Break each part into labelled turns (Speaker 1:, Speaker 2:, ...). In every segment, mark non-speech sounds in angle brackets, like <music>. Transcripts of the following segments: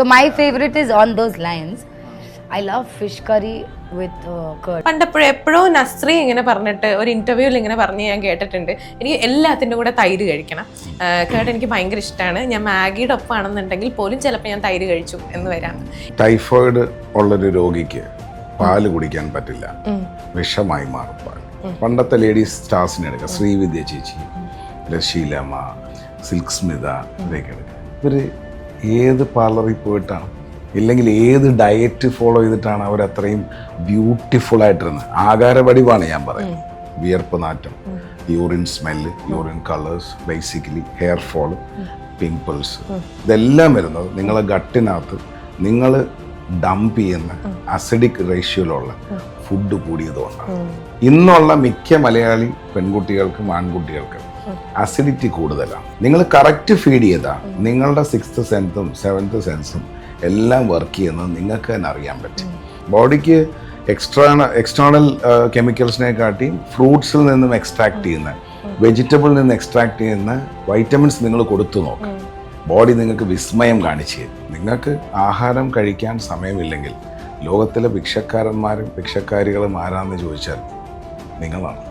Speaker 1: So my favorite is on those lines. I love fish curry with uh, curd.
Speaker 2: പണ്ടപ്പോഴും എപ്പോഴും നസ്രി ഇങ്ങനെ പറഞ്ഞിട്ട് ഒരു ഇന്റർവ്യൂവിൽ ഇങ്ങനെ പറഞ്ഞ് ഞാൻ കേട്ടിട്ടുണ്ട്. എനിക്ക് എല്ലാത്തിന്റെ കൂടെ തൈര് കഴിക്കണം. കേട്ട് എനിക്ക് ഭയങ്കര ഇഷ്ടമാണ് ഞാൻ മാഗിയുടെ ഒപ്പാണെന്നുണ്ടെങ്കിൽ പോലും ചിലപ്പോൾ ഞാൻ തൈര് കഴിച്ചു എന്ന് വരാം.
Speaker 3: ടൈഫോയിഡ് ഉള്ളൊരു രോഗിക്ക് പാൽ കുടിക്കാൻ പറ്റില്ല. വിഷമായി മാറും പാൽ പണ്ടത്തെ ലേഡീസ് സ്റ്റാർസിനെ എടുക്കുക ശ്രീവിദ്യ ചേച്ചി ലശീലമ്മ സിൽക്ക് സ്മിത ഇവരെയൊക്കെ എടുക്കാം. ഇവർ ഏത് പാർലറിൽ പോയിട്ടാണ്? ഇല്ലെങ്കിൽ ഏത് ഡയറ്റ് ഫോളോ ചെയ്തിട്ടാണ് അവർ അത്രയും ബ്യൂട്ടിഫുൾ ആയിട്ടിരുന്നത്? ആകാരവടിവാണ് ഞാൻ പറയുന്നത്. വിയർപ്പ് നാറ്റം urine smell urine colours basically hair fall pimples ഇതെല്ലാം വരുന്നത് നിങ്ങളെ ഗട്ടിനകത്ത് നിങ്ങൾ ഡംപ് ചെയ്യുന്ന അസിഡിക് റേഷ്യോയിലുള്ള ഫുഡ് കൂടിയതുകൊണ്ടാണ്. ഇന്നുള്ള മിക്ക മലയാളി പെൺകുട്ടികൾക്കും ആൺകുട്ടികൾക്കും അസിഡിറ്റി കൂടുതലാണ്. നിങ്ങൾ കറക്റ്റ് ഫീഡ് ചെയ്താൽ നിങ്ങളുടെ സിക്സ്ത് സെൻസും സെവൻത്ത് സെൻസും എല്ലാം വർക്ക് ചെയ്യുന്നത് നിങ്ങൾക്ക് തന്നെ അറിയാൻ പറ്റും. ബോഡിക്ക് എക്സ്ട്രാണൽ എക്സ്റ്റേണൽ കെമിക്കൽസിനെ കാട്ടി ഫ്രൂട്ട്സിൽ നിന്നും എക്സ്ട്രാക്ട് ചെയ്യുന്ന വെജിറ്റബിളിൽ നിന്ന് എക്സ്ട്രാക്ട് ചെയ്യുന്ന വൈറ്റമിൻസ് നിങ്ങൾ കൊടുത്തു നോക്ക്. ബോഡി നിങ്ങൾക്ക് വിസ്മയം കാണിച്ചു നിങ്ങൾക്ക് ആഹാരം കഴിക്കാൻ സമയമില്ലെങ്കിൽ ലോകത്തിലെ ഭിക്ഷക്കാരന്മാരും ഭിക്ഷക്കാരികളും ആരാന്ന് ചോദിച്ചാൽ നിങ്ങളാണ്.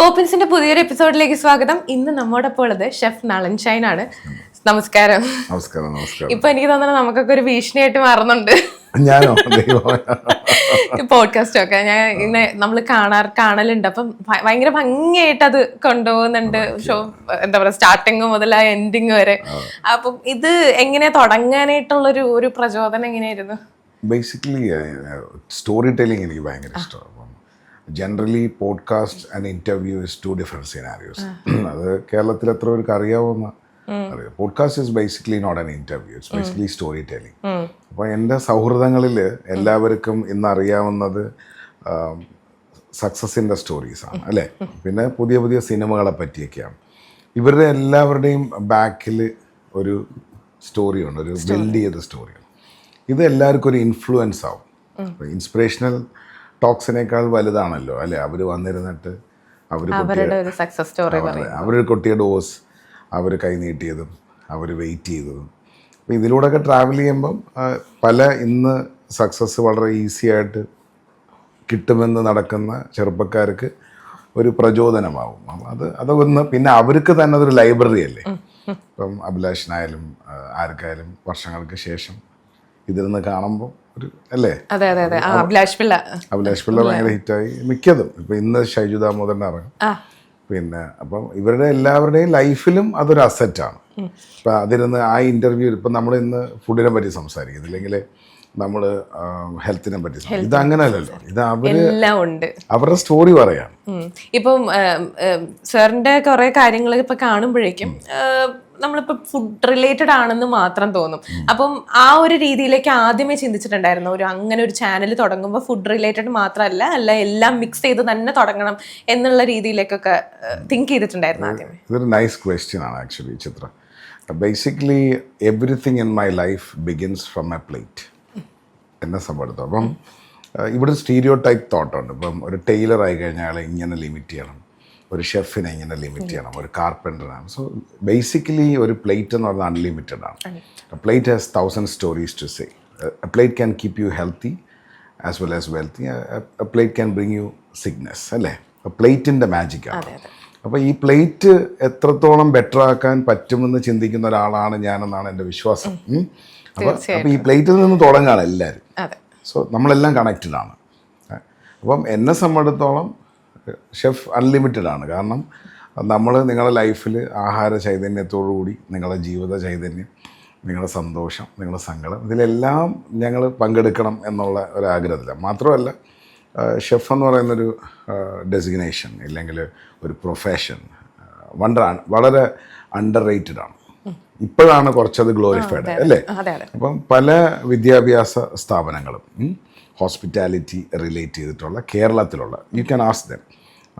Speaker 2: പോപ്പിൻസിന്റെ പുതിയൊരു എപ്പിസോഡിലേക്ക് സ്വാഗതം. ഇന്ന് നമ്മോടൊപ്പം ഉള്ളത് ഷെഫ് നളൻ ഷൈൻ ആണ്. നമസ്കാരം.
Speaker 3: നമസ്കാരം നമസ്കാരം.
Speaker 2: ഇപ്പൊ എനിക്ക് തോന്നുന്നത് നമുക്കൊക്കെ ഒരു ഭീഷണിയായിട്ട് മാറുന്നുണ്ട്.
Speaker 3: ഞാനോ.
Speaker 2: പോഡ്കാസ്റ്റ് ഒക്കെ. ഞാൻ ഇങ്ങനെ നമ്മൾ കാണാർ കാണലുണ്ട്. അപ്പം ഭയങ്കര ഭംഗിയായിട്ട് അത് കൊണ്ടുപോകുന്നുണ്ട്. ഷോ എന്താ പറയാ സ്റ്റാർട്ടിങ് മുതൽ ആ എൻഡിങ് വരെ. അപ്പം ഇത് എങ്ങനെ തുടങ്ങാനായിട്ടുള്ളൊരു ഒരു പ്രചോദനം എങ്ങനെയായിരുന്നു?
Speaker 3: ബേസിക്കലി സ്റ്റോറി ടെല്ലിംഗ് എനിക്ക് ഭയങ്കര ഇഷ്ടമാണ് അപ്പം generally podcast and interview is two different scenarios അത് കേരളത്തിൽ എത്ര പേർക്ക് അറിയാവുന്ന അറിയാം. Podcast is basically not an interview it's basically story telling അപ്പോൾ എന്റെ സൗഹൃദങ്ങളിൽ എല്ലാവർക്കും ഇന്ന് അറിയാവുന്നത് സക്സസിന്റെ സ്റ്റോറീസാണ് അല്ലേ? പിന്നെ പുതിയ പുതിയ സിനിമകളെ പറ്റിയൊക്കെയാണ്. ഇവരുടെ എല്ലാവരുടെയും ബാക്കിൽ ഒരു സ്റ്റോറിയുണ്ട് ഒരു ബിൽഡ് ചെയ്ത സ്റ്റോറിയാണ് ഇത് എല്ലാവർക്കും ഒരു ഇൻഫ്ലുവൻസ് ആവും. ഇൻസ്പിറേഷണൽ ടോക്സിനേക്കാൾ വലുതാണല്ലോ അല്ലെ? അവർ വന്നിരുന്നിട്ട് അവർ
Speaker 2: അവരുടെ ഒരു സക്സസ് സ്റ്റോറി
Speaker 3: അവർ കൊട്ടിയ ഡോസ് അവർ കൈനീട്ടിയതും അവർ വെയിറ്റ് ചെയ്തതും. അപ്പോൾ ഇതിലൂടെയൊക്കെ ട്രാവൽ ചെയ്യുമ്പം പല ഇന്ന് സക്സസ് വളരെ ഈസി ആയിട്ട് കിട്ടുമെന്ന് നടക്കുന്ന ചെറുപ്പക്കാർക്ക് ഒരു പ്രചോദനമാവും. അത് അതൊന്ന് പിന്നെ അവർക്ക് തന്നെ അതൊരു ലൈബ്രറി അല്ലേ? ഇപ്പം അഭിലാഷിനായാലും ആർക്കായാലും വർഷങ്ങൾക്ക് ശേഷം ഇതിൽ നിന്ന് കാണുമ്പോൾ ഒരു അല്ലേ?
Speaker 2: അതെ അതെ അതെ. ആ അഭിലാഷ് പിള്ള.
Speaker 3: അഭിലാഷ് പിള്ള ഭയങ്കര ഹിറ്റായി. മിക്കതും. ഇപ്പൊ ഇന്ന് ഷൈജു ദാമോദരൻ ഇറങ്ങും.
Speaker 2: ആ.
Speaker 3: പിന്നെ അപ്പം ഇവരുടെ എല്ലാവരുടെയും ലൈഫിലും അതൊരു അസറ്റാണ് ഇപ്പം അതിരുന്ന് ആ ഇന്റർവ്യൂ ഇപ്പം നമ്മൾ ഇന്ന് ഫുഡിനെ പറ്റി സംസാരിക്കുന്നത് അല്ലെങ്കിൽ നമ്മൾ ഹെൽത്തിനെ പറ്റി ഇത് അങ്ങനെയല്ലല്ലോ ഇത്
Speaker 2: ഉണ്ട്.
Speaker 3: അവരുടെ സ്റ്റോറി പറയാം.
Speaker 2: ഇപ്പം സാറിന്റെ കുറെ കാര്യങ്ങൾ ഇപ്പൊ കാണുമ്പോഴേക്കും ഏം, നമ്മളിപ്പോ ഫുഡ് റിലേറ്റഡ് ആണെന്ന് മാത്രം തോന്നും. അപ്പം ആ ഒരു രീതിയിലേക്ക് ആദ്യമേ ചിന്തിച്ചിട്ടുണ്ടായിരുന്നു. ഒരു അങ്ങനെ ഒരു ചാനൽ തുടങ്ങുമ്പോൾ ഫുഡ് റിലേറ്റഡ് മാത്രമല്ല അല്ല എല്ലാം മിക്സ് ചെയ്ത് തന്നെ തുടങ്ങണം എന്നുള്ള രീതിയിലേക്കൊക്കെ തിങ്ക് ചെയ്തിട്ടുണ്ടായിരുന്നു ആദ്യമേ.
Speaker 3: ഇതൊരു നൈസ് ക്വസ്റ്റ്യൻ ആണ് actually Chitra. Basically everything in my life begins from a plate എന്നെ സംബന്ധിച്ചു അപ്പം ഇവിടെ സ്റ്റീരിയോ ടൈപ്പ് തോട്ടുണ്ട് ഇപ്പം ഒരു ടൈലർ ആയി കഴിഞ്ഞാൽ ഇങ്ങനെ ലിമിറ്റ് ചെയ്യണം. ഒരു ഷെഫിനെ ഇങ്ങനെ ലിമിറ്റ് ചെയ്യണം ഒരു കാർപ്പന്ററാണ് സോ ബേസിക്കലി ഒരു പ്ലേറ്റ് എന്ന് പറഞ്ഞാൽ അൺലിമിറ്റഡ് ആണ്. Plate has thousand stories to say a plate can keep you healthy as well as wealthy plate can bring you signs അല്ലേ? പ്ലേറ്റിന്റെ മാജിക്കാണ് അപ്പോൾ ഈ പ്ലേറ്റ് എത്രത്തോളം ബെറ്റർ ആക്കാൻ പറ്റുമെന്ന് ചിന്തിക്കുന്ന ഒരാളാണ് ഞാനെന്നാണ് എന്റെ വിശ്വാസം. അപ്പോൾ അപ്പോൾ ഈ പ്ലേറ്റിൽ നിന്ന് തുടങ്ങുകയാണ് എല്ലാവരും. സോ നമ്മളെല്ലാം കണക്റ്റഡ് ആണ്. അപ്പം എന്നെ സംബന്ധിച്ചിടത്തോളം ഷെഫ് അൺലിമിറ്റഡ് ആണ് കാരണം നമ്മൾ നിങ്ങളുടെ ലൈഫിൽ ആഹാര ചൈതന്യത്തോടു കൂടി നിങ്ങളുടെ ജീവിത ചൈതന്യം നിങ്ങളുടെ സന്തോഷം നിങ്ങളുടെ സങ്കടം ഇതിലെല്ലാം ഞങ്ങൾ പങ്കെടുക്കണം എന്നുള്ള ഒരു ആഗ്രഹത്തില്ല മാത്രമല്ല ഷെഫ് എന്ന് പറയുന്നൊരു ഡെസിഗ്നേഷൻ ഇല്ലെങ്കിൽ ഒരു പ്രൊഫഷൻ വണ്ടർ വളരെ അണ്ടർ റേറ്റഡ് ആണ്. ഇപ്പോഴാണ് കുറച്ചത് ഗ്ലോറിഫൈഡ് അല്ലേ? അപ്പം പല വിദ്യാഭ്യാസ സ്ഥാപനങ്ങളും ഹോസ്പിറ്റാലിറ്റി റിലേറ്റ് ചെയ്തിട്ടുള്ള കേരളത്തിലുള്ള യു ക്യാൻ ആസ് ദം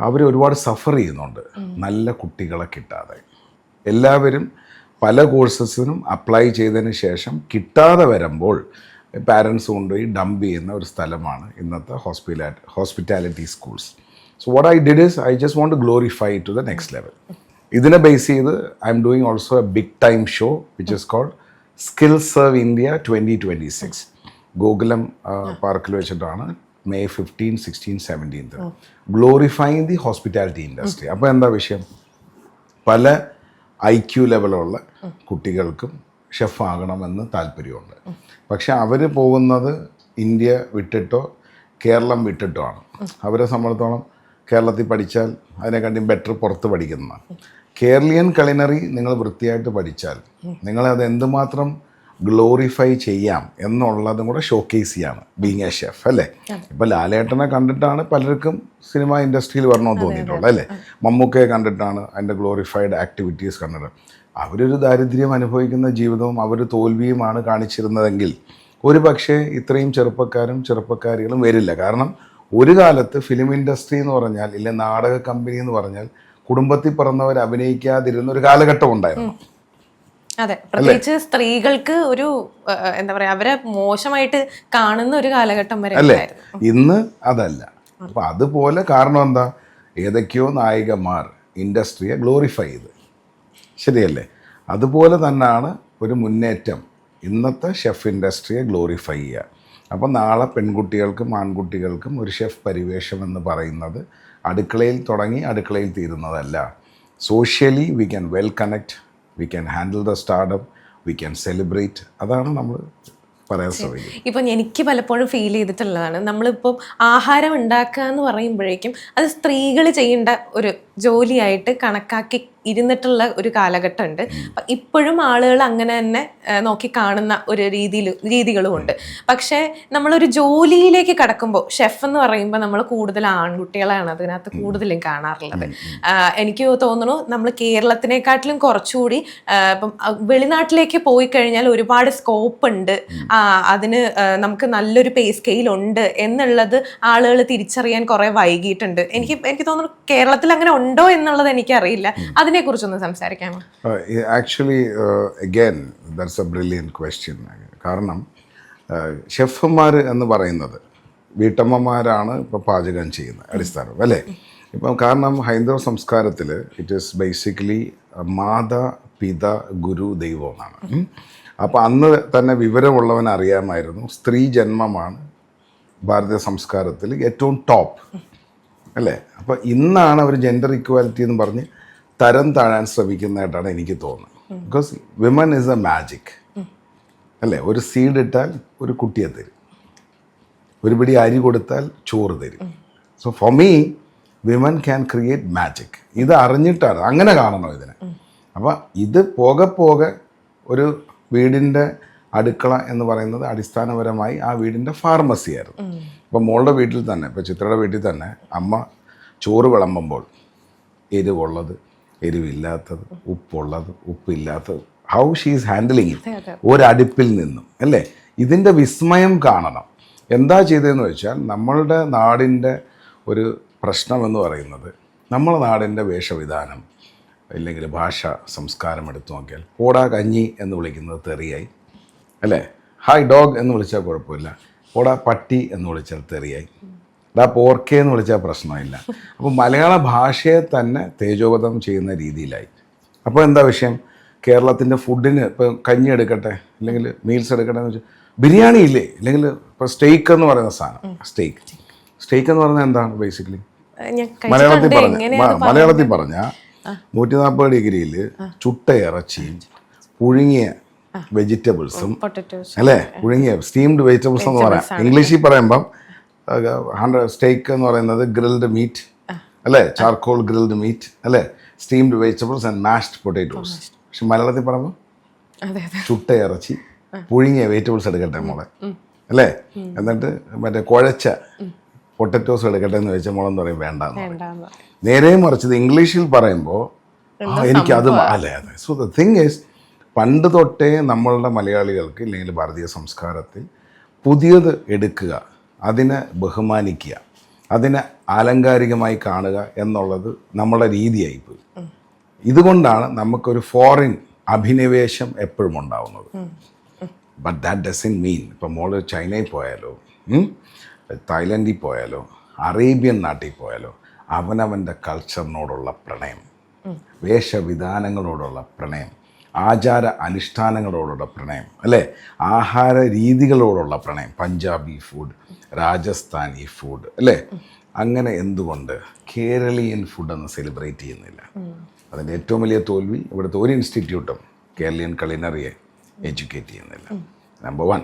Speaker 3: അവർ ഒരുപാട് സഫർ ചെയ്യുന്നുണ്ട്. നല്ല കുട്ടികളെ കിട്ടാതെ. എല്ലാവരും പല കോഴ്സസിനും അപ്ലൈ ചെയ്തതിന് ശേഷം കിട്ടാതെ വരുമ്പോൾ പാരൻസ് കൊണ്ടുപോയി ഡംപ് ചെയ്യുന്ന ഒരു സ്ഥലമാണ് ഇന്നത്തെ ഹോസ്പിറ്റാ hospitality schools so what I did is I just want glorify to the next level ഇതിനെ ബേസ് ചെയ്ത് I am doing also a big time show which is called skill serve India twenty twenty six Gokulam പാർക്കിൽ വെച്ചിട്ടാണ് May fifteen sixteen seventeenth glorifying the hospitality industry അപ്പോൾ എന്താ വിഷയം? പല I Q ലെവലുള്ള കുട്ടികൾക്കും chef ആകണമെന്ന് താല്പര്യമുണ്ട് പക്ഷെ അവർ പോകുന്നത് ഇന്ത്യ വിട്ടിട്ടോ കേരളം വിട്ടിട്ടോ ആണ്. അവരെ സംബന്ധിച്ചോളം കേരളത്തിൽ പഠിച്ചാൽ അതിനെക്കാട്ടിയും ബെറ്റർ പുറത്ത് പഠിക്കുന്നതാണ് കേരളീയൻ കളിനറി നിങ്ങൾ വൃത്തിയായിട്ട് പഠിച്ചാൽ നിങ്ങളത് എന്തുമാത്രം ഗ്ലോറിഫൈ ചെയ്യാം എന്നുള്ളതും കൂടെ ഷോക്കേസ് ചെയ്യാണ്. ബീങ് എ ഷെഫ് അല്ലേ ഇപ്പം ലാലേട്ടനെ കണ്ടിട്ടാണ് പലർക്കും സിനിമ ഇൻഡസ്ട്രിയിൽ വരണമെന്ന് തോന്നിയിട്ടുള്ളത് അല്ലേ? മമ്മൂക്കയെ കണ്ടിട്ടാണ് അതിന്റെ ഗ്ലോറിഫൈഡ് ആക്ടിവിറ്റീസ് കണ്ടത്. അവരൊരു ദാരിദ്ര്യം അനുഭവിക്കുന്ന ജീവിതവും അവർ തോൽവിയുമാണ് കാണിച്ചിരുന്നതെങ്കിൽ ഒരു പക്ഷേ ഇത്രയും ചെറുപ്പക്കാരും ചെറുപ്പക്കാരികളും വരില്ല. കാരണം ഒരു കാലത്ത് ഫിലിം ഇൻഡസ്ട്രി എന്ന് പറഞ്ഞാൽ ഇല്ല നാടക കമ്പനി എന്ന് പറഞ്ഞാൽ കുടുംബത്തിൽ പിറന്നവർ അഭിനയിക്കാതിരുന്ന ഒരു കാലഘട്ടം ഉണ്ടായിരുന്നു.
Speaker 2: അതെ. പ്രത്യേകിച്ച് സ്ത്രീകൾക്ക് ഒരു എന്താ പറയാ അവരെ മോശമായിട്ട് കാണുന്ന ഒരു കാലഘട്ടം വരെ
Speaker 3: അല്ലേ? ഇന്ന് അതല്ല. അപ്പൊ അതുപോലെ കാരണം എന്താ? ഏതൊക്കെയോ നായികമാർ ഇൻഡസ്ട്രിയെ ഗ്ലോറിഫൈ ചെയ്ത്. ശരിയല്ലേ? അതുപോലെ തന്നെയാണ് ഒരു മുന്നേറ്റം. ഇന്നത്തെ ഷെഫ് ഇൻഡസ്ട്രിയെ ഗ്ലോറിഫൈ ചെയ്യുക. അപ്പം നാളെ പെൺകുട്ടികൾക്കും ആൺകുട്ടികൾക്കും ഒരു ഷെഫ് പരിവേഷം എന്ന് പറയുന്നത് അടുക്കളയിൽ തുടങ്ങി അടുക്കളയിൽ തീരുന്നതല്ല. Socially we can well connect we can handle the stardom we can celebrate അതാണ് നമ്മൾ പറയാൻ
Speaker 2: ഇപ്പം എനിക്ക് പലപ്പോഴും ഫീൽ ചെയ്തിട്ടുള്ളതാണ്. നമ്മളിപ്പം ആഹാരം ഉണ്ടാക്കുക എന്ന് പറയുമ്പോഴേക്കും അത് സ്ത്രീകൾ ചെയ്യേണ്ട ഒരു ജോലിയായിട്ട് കണക്കാക്കി ഇരുന്നിട്ടുള്ള ഒരു കാലഘട്ടമുണ്ട്. അപ്പം ഇപ്പോഴും ആളുകൾ അങ്ങനെ തന്നെ നോക്കി കാണുന്ന ഒരു രീതിയിൽ രീതികളും ഉണ്ട് പക്ഷേ നമ്മളൊരു ജോലിയിലേക്ക് കടക്കുമ്പോൾ ഷെഫ് എന്ന് പറയുമ്പോൾ നമ്മൾ കൂടുതൽ ആൺകുട്ടികളാണ് അതിനകത്ത് കൂടുതലും കാണാറുള്ളത്. എനിക്ക് തോന്നുന്നു നമ്മൾ കേരളത്തിനെക്കാട്ടിലും കുറച്ചുകൂടി ഇപ്പം വെളിനാട്ടിലേക്ക് പോയി കഴിഞ്ഞാൽ ഒരുപാട് സ്കോപ്പ് ഉണ്ട് അതിന് നമുക്ക് നല്ലൊരു പേ സ്കെയിൽ ഉണ്ട് എന്നുള്ളത് ആളുകൾ തിരിച്ചറിയാൻ കുറേ വൈകിട്ടുണ്ട് എനിക്ക് എനിക്ക് തോന്നുന്നു കേരളത്തിൽ അങ്ങനെ ഉണ്ടോ എന്നുള്ളത് എനിക്കറിയില്ല. അതിനെക്കുറിച്ചൊന്ന് സംസാരിക്കാമോ?
Speaker 3: Actually again that's a brilliant question കാരണം ഷെഫുമാർ എന്ന് പറയുന്നത് വീട്ടമ്മമാരാണ് ഇപ്പോൾ പാചകം ചെയ്യുന്നത് അടിസ്ഥാനം അല്ലേ? ഇപ്പം കാരണം ഹൈന്ദവ സംസ്കാരത്തിൽ ഇറ്റ് ഈസ് ബേസിക്കലി മാത പിത ഗുരു ദൈവം എന്നാണ്. അപ്പോൾ അന്ന് തന്നെ വിവരമുള്ളവൻ അറിയാമായിരുന്നു സ്ത്രീ ജന്മമാണ് ഭാരതീയ സംസ്കാരത്തിൽ ഏറ്റവും ടോപ്പ് അല്ലേ? അപ്പോൾ ഇന്നാണ് അവർ ജെൻഡർ ഇക്വാലിറ്റി എന്ന് പറഞ്ഞ് തരം താഴാൻ ശ്രമിക്കുന്നതായിട്ടാണ് എനിക്ക് തോന്നുന്നത്. Because women is a magic അല്ലേ? ഒരു സീഡ് ഇട്ടാൽ ഒരു കുട്ടിയെ തരും. ഒരു പിടി അരി കൊടുത്താൽ ചോറ് തരും. So for me women can create magic ഇത് അറിഞ്ഞിട്ടാണ്. അങ്ങനെ കാണണം ഇതിനെ. അപ്പം ഇത് പോകെ പോകെ ഒരു വീടിന്റെ അടുക്കള എന്ന് പറയുന്നത് അടിസ്ഥാനപരമായി ആ വീടിന്റെ ഫാർമസി ആയിരുന്നു. ഇപ്പം മോളുടെ വീട്ടിൽ തന്നെ ഇപ്പം ചിത്രയുടെ വീട്ടിൽ തന്നെ അമ്മ ചോറ് വിളമ്പുമ്പോൾ എരിവുള്ളത് എരിവില്ലാത്തത് ഉപ്പുള്ളത് ഉപ്പില്ലാത്തത് ഹൗ ഷീസ് ഹാൻഡിലിങ് ഇറ്റ് ഒരടുപ്പിൽ നിന്നും അല്ലേ? ഇതിന്റെ വിസ്മയം കാണണം. എന്താ ചെയ്തതെന്ന് വെച്ചാൽ നമ്മളുടെ നാടിന്റെ ഒരു പ്രശ്നമെന്ന് പറയുന്നത് നമ്മുടെ നാടിന്റെ വേഷവിധാനം അല്ലെങ്കിൽ ഭാഷ സംസ്കാരം എടുത്തു നോക്കിയാൽ കോടാ കഞ്ഞി എന്ന് വിളിക്കുന്നത് തെറിയായി. അല്ലേ? ഹായ് ഡോഗ് എന്ന് വിളിച്ചാൽ കുഴപ്പമില്ല. ഓടാ പട്ടി എന്ന് വിളിച്ചാൽ തെറിയായി. ഡാ പോർക്കെ എന്ന് വിളിച്ചാൽ പ്രശ്നമില്ല. അപ്പോൾ മലയാള ഭാഷയെ തന്നെ തേജോവധം ചെയ്യുന്ന രീതിയിലായി. അപ്പോൾ എന്താ വിഷയം? കേരളത്തിന്റെ ഫുഡിന് ഇപ്പോൾ കഞ്ഞി എടുക്കട്ടെ അല്ലെങ്കിൽ മീൽസ് എടുക്കട്ടെ എന്ന് വെച്ചാൽ ബിരിയാണി ഇല്ലേ? അല്ലെങ്കിൽ ഇപ്പോൾ സ്റ്റേക്ക് എന്ന് പറയുന്ന സാധനം. സ്റ്റേക്ക് സ്റ്റേക്ക് എന്ന് പറഞ്ഞാൽ എന്താണ് ബേസിക്കലി മലയാളത്തിൽ പറഞ്ഞ മലയാളത്തിൽ പറഞ്ഞ നൂറ്റി നാൽപ്പത് ഡിഗ്രിയിൽ ചുട്ട ഇറച്ചിയും പുഴുങ്ങിയ വെജിറ്റബിൾസും അല്ലേ? പുഴുങ്ങിയ സ്റ്റീംഡ് വെജിറ്റബിൾസ് എന്ന് പറയാം. ഇംഗ്ലീഷിൽ പറയുമ്പം ഹൺഡ്രഡ് സ്റ്റേക്ക് എന്ന് പറയുന്നത് ഗ്രിൽഡ് മീറ്റ് അല്ലേ? ചാർക്കോൾ ഗ്രിൽഡ് മീറ്റ് അല്ലേ? Steamed vegetables and mashed potatoes. പക്ഷെ മലയാളത്തിൽ പറയുമ്പോൾ ചുട്ട ഇറച്ചി പുഴുങ്ങിയ വെജിറ്റബിൾസ് എടുക്കട്ടെ മോളെ. അല്ലേ? എന്നിട്ട് മറ്റേ കുഴച്ച പൊട്ടറ്റോസ് എടുക്കട്ടെ എന്ന് വെച്ചാൽ മോളെന്ന് പറയും? വേണ്ട നേരെ മറിച്ചത് ഇംഗ്ലീഷിൽ പറയുമ്പോൾ എനിക്ക് അത് അല്ലേ അതെ. സോ ദ തിങ് ഈസ് പണ്ട് തൊട്ടേ നമ്മളുടെ മലയാളികൾക്ക് ഇല്ലെങ്കിൽ ഭാരതീയ സംസ്കാരത്തിൽ പുതിയത് എടുക്കുക അതിനെ ബഹുമാനിക്കുക അതിനെ ആലങ്കാരികമായി കാണുക എന്നുള്ളത് നമ്മുടെ രീതിയായിപ്പോയി ഇതുകൊണ്ടാണ് നമുക്കൊരു ഫോറിൻ അഭിനിവേശം എപ്പോഴും ഉണ്ടാവുന്നത്. ബട്ട് ദാറ്റ് ഡസൻ മീൻ ഇപ്പം മോൾ ചൈനയിൽ പോയാലോ തായ്ലൻഡിൽ പോയാലോ അറേബ്യൻ നാട്ടിൽ പോയാലോ അവനവന്റെ കൾച്ചറിനോടുള്ള പ്രണയം വേഷവിധാനങ്ങളോടുള്ള പ്രണയം ആചാര അനുഷ്ഠാനങ്ങളോടുള്ള പ്രണയം അല്ലേ? ആഹാര രീതികളോടുള്ള പ്രണയം പഞ്ചാബി ഫുഡ് രാജസ്ഥാനി ഫുഡ് അല്ലേ? അങ്ങനെ എന്തുകൊണ്ട് കേരളീയൻ ഫുഡ് എന്ന് സെലിബ്രേറ്റ് ചെയ്യുന്നില്ല? അതിന്റെ ഏറ്റവും വലിയ തോൽവി ഇവിടുത്തെ ഒരു ഇൻസ്റ്റിറ്റ്യൂട്ടും കേരളീയൻ കളിനറിയെ എഡ്യൂക്കേറ്റ് ചെയ്യുന്നില്ല. നമ്പർ വൺ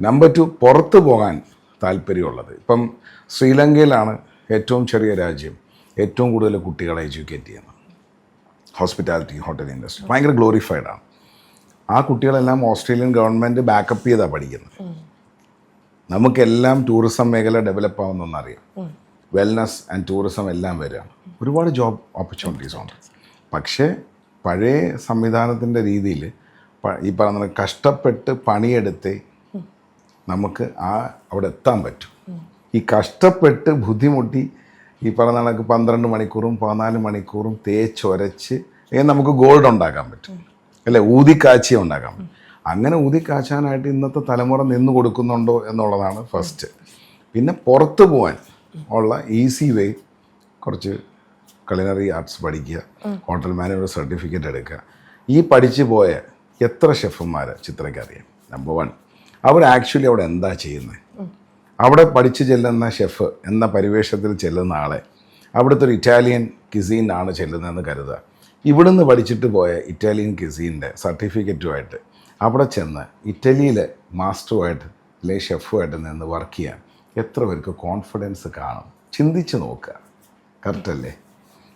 Speaker 3: നമ്പർ ടു പുറത്ത് പോകാൻ താല്പര്യമുള്ളത്. ഇപ്പം ശ്രീലങ്കയിലാണ് ഏറ്റവും ചെറിയ രാജ്യം ഏറ്റവും കൂടുതൽ കുട്ടികളെ എഡ്യൂക്കേറ്റ് ചെയ്യുന്നത്. ഹോസ്പിറ്റാലിറ്റി ഹോട്ടൽ ഇൻഡസ്ട്രി ഭയങ്കര ഗ്ലോറിഫൈഡ് ആണ്. ആ കുട്ടികളെല്ലാം ഓസ്ട്രേലിയൻ ഗവൺമെന്റ് ബാക്കപ്പ് ചെയ്താണ് പഠിക്കുന്നത്. നമുക്കെല്ലാം ടൂറിസം മേഖല ഡെവലപ്പ് ആവുന്നറിയാം വെൽനസ് ആൻഡ് ടൂറിസം എല്ലാം വരികയാണ് ഒരുപാട് ജോബ് ഓപ്പർച്യൂണിറ്റീസ് ഉണ്ട്. പക്ഷേ പഴയ സംവിധാനത്തിന്റെ രീതിയിൽ ഈ പറഞ്ഞ കഷ്ടപ്പെട്ട് പണിയെടുത്ത് നമുക്ക് ആ അവിടെ എത്താൻ പറ്റും. ഈ കഷ്ടപ്പെട്ട് ബുദ്ധിമുട്ടി ഈ പറഞ്ഞ കണക്ക് പന്ത്രണ്ട് മണിക്കൂറും പതിനാല് മണിക്കൂറും തേച്ചൊരച്ച് നമുക്ക് ഗോൾഡ് ഉണ്ടാക്കാൻ പറ്റും. അല്ലേ? ഊതിക്കാച്ചി ഉണ്ടാക്കാൻ പറ്റും. അങ്ങനെ ഊതിക്കാച്ചാനായിട്ട് ഇന്നത്തെ തലമുറ നിന്ന് കൊടുക്കുന്നുണ്ടോ എന്നുള്ളതാണ് ഫസ്റ്റ് പിന്നെ പുറത്ത് പോകാൻ ഉള്ള ഈസി വേ കുറച്ച് കളിനറി ആർട്സ് പഠിക്കുക ഹോട്ടൽ മാനേജർ സർട്ടിഫിക്കറ്റ് എടുക്കുക. ഈ പഠിച്ചു പോയ എത്ര ഷെഫുമാർ ചിത്രയ്ക്ക് അറിയാം നമ്പർ വൺ അവർ ആക്ച്വലി അവിടെ എന്താ ചെയ്യുന്നത്? അവിടെ പഠിച്ചു ചെല്ലുന്ന ഷെഫ് എന്ന പരിവേഷത്തിൽ ചെല്ലുന്ന ആളെ അവിടുത്തെ ഒരു ഇറ്റാലിയൻ കിസീൻ ആണ് ചെല്ലുന്നതെന്ന് കരുതുക. ഇവിടുന്ന് പഠിച്ചിട്ട് പോയ ഇറ്റാലിയൻ കിസീന്റെ സർട്ടിഫിക്കറ്റുമായിട്ട് അവിടെ ചെന്ന് ഇറ്റലിയിലെ മാസ്റ്ററുമായിട്ട് അല്ലെങ്കിൽ ഷെഫുമായിട്ട് നിന്ന് വർക്ക് ചെയ്യാൻ എത്ര പേർക്ക് കോൺഫിഡൻസ് കാണും? ചിന്തിച്ച് നോക്കുക. കറക്റ്റല്ലേ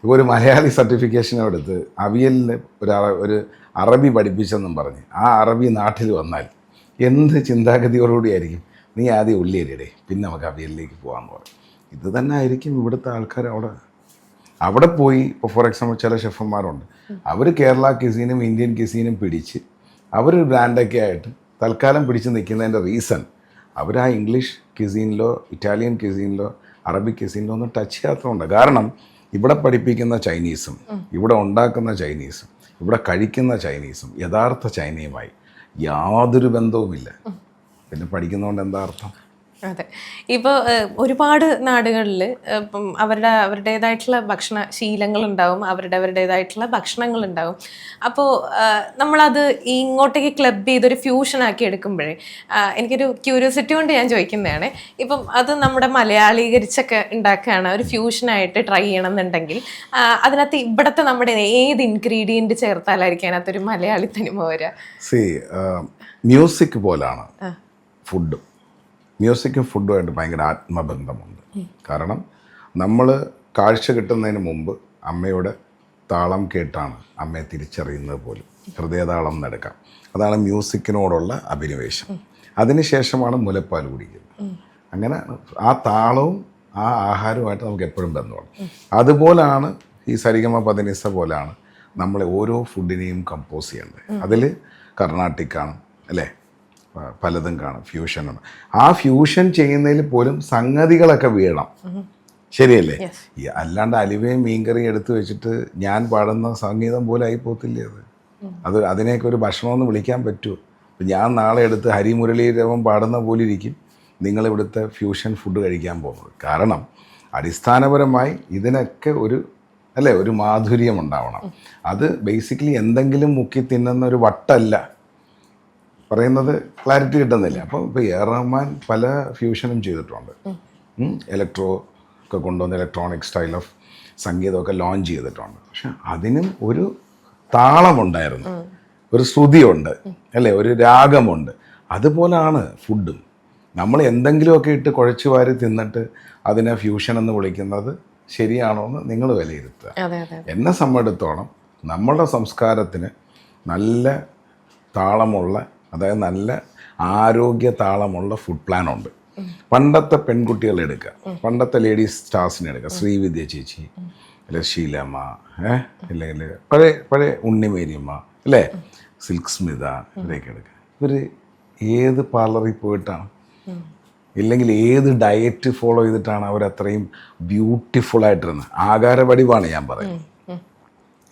Speaker 3: ഇപ്പോൾ ഒരു മലയാളി സർട്ടിഫിക്കേഷൻ എടുത്ത് അവിയലിന് ഒരു ഒരു അറബി പഠിപ്പിച്ചെന്നും പറഞ്ഞ് ആ അറബി നാട്ടിൽ വന്നാൽ എന്ത് ചിന്താഗതിയോടുകൂടിയായിരിക്കും നീ ആദ്യം ഉള്ളിയരിയടേ പിന്നെ നമുക്ക് അവിയലിലേക്ക് പോകാമെന്ന് പറയും ഇത് തന്നെ ആയിരിക്കും ഇവിടുത്തെ ആൾക്കാർ അവിടെ. അവിടെ പോയി ഇപ്പോൾ ഫോർ എക്സാമ്പിൾ ചില ഷെഫന്മാരുണ്ട് അവർ കേരള കിസീനും ഇന്ത്യൻ കിസീനും പിടിച്ച് അവർ ബ്രാൻഡൊക്കെ ആയിട്ട് തൽക്കാലം പിടിച്ച് നിൽക്കുന്നതിന്റെ റീസൺ അവർ ആ ഇംഗ്ലീഷ് കിസീനിലോ ഇറ്റാലിയൻ കിസീനിലോ അറബിക് കിസീനിലോ ഒന്നും ടച്ച് ചെയ്യാത്തതുകൊണ്ട്. കാരണം ഇവിടെ പഠിപ്പിക്കുന്ന ചൈനീസും ഇവിടെ ഉണ്ടാക്കുന്ന ചൈനീസും ഇവിടെ കഴിക്കുന്ന ചൈനീസും യഥാർത്ഥ ചൈനയുമായി യാതൊരു ബന്ധവുമില്ല. പിന്നെ പഠിക്കുന്നതുകൊണ്ട് എന്താ അർത്ഥം?
Speaker 2: അതെ. ഇപ്പോൾ ഒരുപാട് നാടുകളിൽ ഇപ്പം അവരുടെ അവരുടേതായിട്ടുള്ള ഭക്ഷണ ശീലങ്ങളുണ്ടാവും അവരുടെ അവരുടേതായിട്ടുള്ള ഭക്ഷണങ്ങളുണ്ടാവും അപ്പോൾ നമ്മളത് ഇങ്ങോട്ടേക്ക് ക്ലബ് ചെയ്തൊരു ഫ്യൂഷൻ ആക്കി എടുക്കുമ്പോഴേ എനിക്കൊരു ക്യൂരിയോസിറ്റി കൊണ്ട് ഞാൻ ചോദിക്കുന്നതാണ്. ഇപ്പം അത് നമ്മുടെ മലയാളീകരിച്ചൊക്കെ ഉണ്ടാക്കുകയാണ് ഒരു ഫ്യൂഷനായിട്ട് ട്രൈ ചെയ്യണം എന്നുണ്ടെങ്കിൽ അതിനകത്ത് ഇവിടുത്തെ നമ്മുടെ ഏത് ഇൻഗ്രീഡിയന്റ് ചേർത്താലായിരിക്കും അതിനകത്തൊരു മലയാളി തനിമ വരിക
Speaker 3: സി മ്യൂസിക് പോലാണ്. ഫുഡും. മ്യൂസിക്കും ഫുഡുമായിട്ട് ഭയങ്കര ആത്മബന്ധമുണ്ട്. കാരണം നമ്മൾ കാഴ്ച കിട്ടുന്നതിന് മുമ്പ് അമ്മയുടെ താളം കേട്ടാണ് അമ്മയെ തിരിച്ചറിയുന്നത് പോലും. ഹൃദയതാളം നടക്കാം. അതാണ് മ്യൂസിക്കിനോടുള്ള അഭിനിവേശം. അതിനുശേഷമാണ് മുലപ്പാൽ കുടിക്കുന്നത്. അങ്ങനെ ആ താളവും ആ ആഹാരവുമായിട്ട് നമുക്ക് എപ്പോഴും ബന്ധമാണ്. അതുപോലാണ് ഈ സരിഗമ പതിനിസ പോലാണ് നമ്മൾ ഓരോ ഫുഡിനെയും കമ്പോസ് ചെയ്യേണ്ടത്. അതിൽ കർണാട്ടിക് ആണ് അല്ലേ? പലതും കാണും. ഫ്യൂഷനാണ് ആ ഫ്യൂഷൻ ചെയ്യുന്നതിൽ പോലും സംഗതികളൊക്കെ വീഴണം. ശരിയല്ലേ? അല്ലാണ്ട് അലിവയും മീൻകറിയും എടുത്തു വെച്ചിട്ട് ഞാൻ പാടുന്ന സംഗീതം പോലെ ആയി പോത്തില്ലേ അത്? അത് അതിനെയൊക്കെ ഒരു ഭക്ഷണമെന്ന് വിളിക്കാൻ പറ്റുമോ? അപ്പം ഞാൻ നാളെ എടുത്ത് ഹരിമുരളീരവം പാടുന്ന പോലെ ഇരിക്കും. നിങ്ങൾ ഇവിടുത്തെ ഫ്യൂഷൻ ഫുഡ് കഴിക്കാൻ പോകുന്നത്. കാരണം അടിസ്ഥാനപരമായി ഇതിനൊക്കെ ഒരു അല്ലേ ഒരു മാധുര്യം ഉണ്ടാവണം. അത് ബേസിക്കലി എന്തെങ്കിലും മുക്കി തിന്നുന്ന ഒരു വട്ടല്ല. പറയുന്നത് ക്ലാരിറ്റി കിട്ടുന്നില്ല. അപ്പം ഇപ്പോൾ എ റഹ്മാൻ പല ഫ്യൂഷനും ചെയ്തിട്ടുണ്ട്. ഇലക്ട്രോ ഒക്കെ കൊണ്ടുവന്ന് ഇലക്ട്രോണിക് സ്റ്റൈൽ ഓഫ് സംഗീതമൊക്കെ ലോഞ്ച് ചെയ്തിട്ടുണ്ട്. പക്ഷെ അതിനും ഒരു താളമുണ്ടായിരുന്നു. ഒരു ശ്രുതിയുണ്ട്. അല്ലേ? ഒരു രാഗമുണ്ട്. അതുപോലാണ് ഫുഡും നമ്മൾ എന്തെങ്കിലുമൊക്കെ ഇട്ട് കുഴച്ചു വാരി തിന്നിട്ട് അതിനെ ഫ്യൂഷൻ എന്ന് വിളിക്കുന്നത് ശരിയാണോ എന്ന് നിങ്ങൾ വിലയിരുത്തുക. എന്നെ സംബന്ധിച്ചിടത്തോളം നമ്മളുടെ സംസ്കാരത്തിന് നല്ല താളമുള്ള അതായത് നല്ല ആരോഗ്യ താളമുള്ള ഫുഡ് പ്ലാൻ ഉണ്ട്. പണ്ടത്തെ പെൺകുട്ടികളെ എടുക്കുക. പണ്ടത്തെ ലേഡീസ് സ്റ്റാർസിനെ എടുക്കുക. ശ്രീവിദ്യ ചേച്ചി അല്ലെ ശീലമ്മ ഏഹ് അല്ലെങ്കിൽ പഴയ പഴയ ഉണ്ണിമേരിയമ്മ അല്ലേ? സിൽക്ക് സ്മിത ഇവരെയൊക്കെ എടുക്കുക. ഇവർ ഏത് പാർലറിൽ പോയിട്ടാണ്? ഇല്ലെങ്കിൽ ഏത് ഡയറ്റ് ഫോളോ ചെയ്തിട്ടാണ് അവർ അത്രയും ബ്യൂട്ടിഫുൾ ആയിട്ടിരുന്നത്? ആകാരവടിവാണ് ഞാൻ പറയുന്നത്.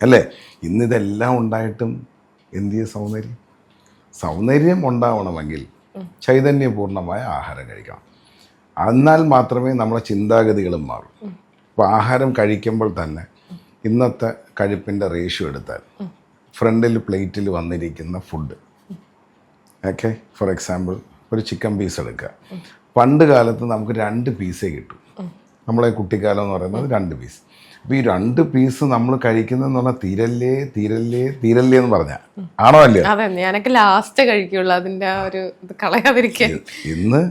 Speaker 3: അല്ലേ? ഇന്നിതെല്ലാം ഉണ്ടായിട്ടും എന്തിയ സൗന്ദര്യം? സൗന്ദര്യം ഉണ്ടാവണമെങ്കിൽ ചൈതന്യപൂർണമായ ആഹാരം കഴിക്കണം. എന്നാൽ മാത്രമേ നമ്മുടെ ചിന്താഗതികളും മാറും. അപ്പോൾ ആഹാരം കഴിക്കുമ്പോൾ തന്നെ ഇന്നത്തെ കഴിപ്പിന്റെ റേഷ്യോ എടുത്താൽ ഫ്രണ്ടിൽ പ്ലേറ്റിൽ വന്നിരിക്കുന്ന ഫുഡ് ഓക്കെ ഫോർ എക്സാമ്പിൾ ഒരു ചിക്കൻ പീസ് എടുക്കുക. പണ്ട് കാലത്ത് നമുക്ക് രണ്ട് പീസേ കിട്ടും. നമ്മളെ കുട്ടിക്കാലം എന്ന് പറയുന്നത് രണ്ട് പീസ് അപ്പോൾ ഈ രണ്ട് പീസ് നമ്മൾ കഴിക്കുന്നതെന്ന് പറഞ്ഞാൽ തീരല്ലേ തീരല്ലേ തീരല്ലേ എന്ന് പറഞ്ഞ. ആണോ അല്ലേ
Speaker 2: അതെ ഞാനൊക്കെ ലാസ്റ്റ് കഴിക്കുള്ളൂ അതിന്റെ ആ ഒരു ഇത് കളയാതിരിക്കാൻ.
Speaker 3: ഇന്ന്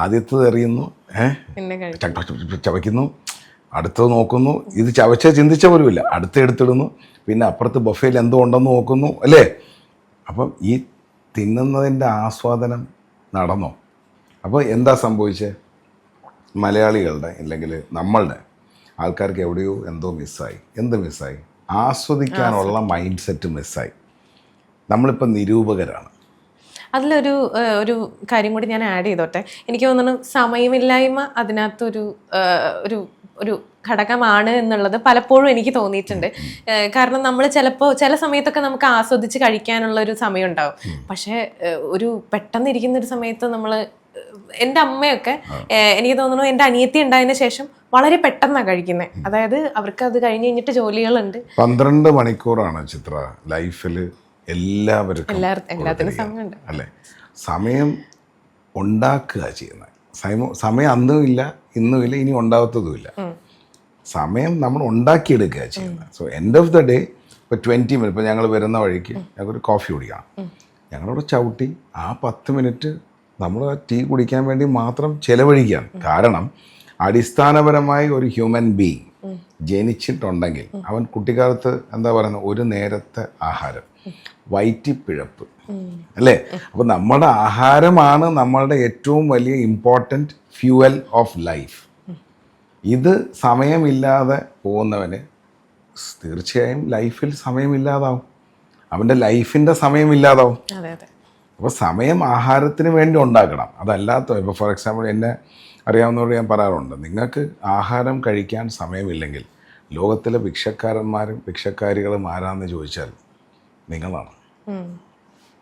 Speaker 3: ആദ്യത്തെ എറിയുന്നു ഏഹ് ചവയ്ക്കുന്നു അടുത്തത് നോക്കുന്നു. ഇത് ചവച്ച ചിന്തിച്ച പോലുമില്ല. അടുത്ത് എടുത്തിടുന്നു പിന്നെ അപ്പുറത്ത് ബഫേയിൽ എന്തോ ഉണ്ടെന്ന് നോക്കുന്നു അല്ലേ? അപ്പം ഈ തിന്നുന്നതിന്റെ ആസ്വാദനം നടന്നോ? അപ്പോൾ എന്താ സംഭവിച്ചത് മലയാളികളുടെ അല്ലെങ്കിൽ നമ്മളുടെ ആൾക്കാർക്ക് എവിടെയോ എന്തോ മിസ്സായി. എന്ത് മിസ്സായി? ആസ്വദിക്കാനുള്ള മൈൻഡ് സെറ്റ് മിസ്സായി. നമ്മളിപ്പോൾ നിരൂപകരാണ്.
Speaker 2: അതിലൊരു ഒരു കാര്യം കൂടി ഞാൻ ആഡ് ചെയ്തോട്ടെ. എനിക്ക് തോന്നുന്നു സമയമില്ലായ്മ അതിനകത്തൊരു ഒരു ഒരു ഘടകമാണ് എന്നുള്ളത് പലപ്പോഴും എനിക്ക് തോന്നിയിട്ടുണ്ട്. കാരണം നമ്മൾ ചിലപ്പോൾ ചില സമയത്തൊക്കെ നമുക്ക് ആസ്വദിച്ച് കഴിക്കാനുള്ള ഒരു സമയം ഉണ്ടാവും പക്ഷേ ഒരു പെട്ടെന്ന് ഇരിക്കുന്ന ഒരു സമയത്ത് നമ്മൾ എന്റെ അമ്മയൊക്കെ എനിക്ക് തോന്നുന്നു എന്റെ അനിയത്തി ഉണ്ടായതിന് ശേഷം വളരെ പെട്ടെന്നാണ് കഴിക്കുന്നത് അതായത് അവർക്ക് അത് കഴിഞ്ഞ് കഴിഞ്ഞിട്ട് ജോലികളുണ്ട്.
Speaker 3: പന്ത്രണ്ട് മണിക്കൂറാണ് ചിത്ര ലൈഫിൽ എല്ലാവർക്കും
Speaker 2: എല്ലാത്തിനും സമയമുണ്ട്.
Speaker 3: അല്ലേ? സമയം ഉണ്ടാക്കുക ചെയ്യുന്നത് സമയം സമയം അന്നും ഇല്ല ഇന്നും ഇല്ല ഇനി ഉണ്ടാകത്തതുമില്ല സമയം നമ്മൾ ഉണ്ടാക്കിയെടുക്കുക ചെയ്യുന്നത് so end of the day ഇപ്പോൾ ട്വന്റി മിനിറ്റ് ഇപ്പോൾ ഞങ്ങൾ വരുന്ന വഴിക്ക് ഞങ്ങൾക്കൊരു കോഫി കുടിക്കണം. ഞങ്ങളവിടെ ചവിട്ടി ആ പത്ത് മിനിറ്റ് നമ്മൾ ടീ കുടിക്കാൻ വേണ്ടി മാത്രം ചെലവഴിക്കുകയാണ്. കാരണം അടിസ്ഥാനപരമായി ഒരു ഹ്യൂമൻ ബീങ് ജനിച്ചിട്ടുണ്ടെങ്കിൽ അവൻ കുട്ടിക്കാലത്ത് എന്താ പറയുന്നത്? ഒരു നേരത്തെ ആഹാരം. വയറ്റിപ്പിഴപ്പ്. അല്ലേ? അപ്പം നമ്മുടെ ആഹാരമാണ് നമ്മളുടെ ഏറ്റവും വലിയ ഇമ്പോർട്ടന്റ് ഫ്യൂവൽ ഓഫ് ലൈഫ് ഇത് സമയമില്ലാതെ പോകുന്നവന് തീർച്ചയായും ലൈഫിൽ സമയമില്ലാതാവും. അവന്റെ ലൈഫിന്റെ സമയമില്ലാതാവും. അപ്പോൾ സമയം ആഹാരത്തിന് വേണ്ടി ഉണ്ടാക്കണം അതല്ലാത്ത ഇപ്പോൾ ഫോർ എക്സാമ്പിൾ എന്നെ അറിയാവുന്നവരോട് ഞാൻ പറയാറുണ്ട് നിങ്ങൾക്ക് ആഹാരം കഴിക്കാൻ സമയമില്ലെങ്കിൽ ലോകത്തിലെ ഭിക്ഷക്കാരന്മാരും ഭിക്ഷക്കാരികളും ആരാന്ന് ചോദിച്ചാൽ നിങ്ങളാണ്.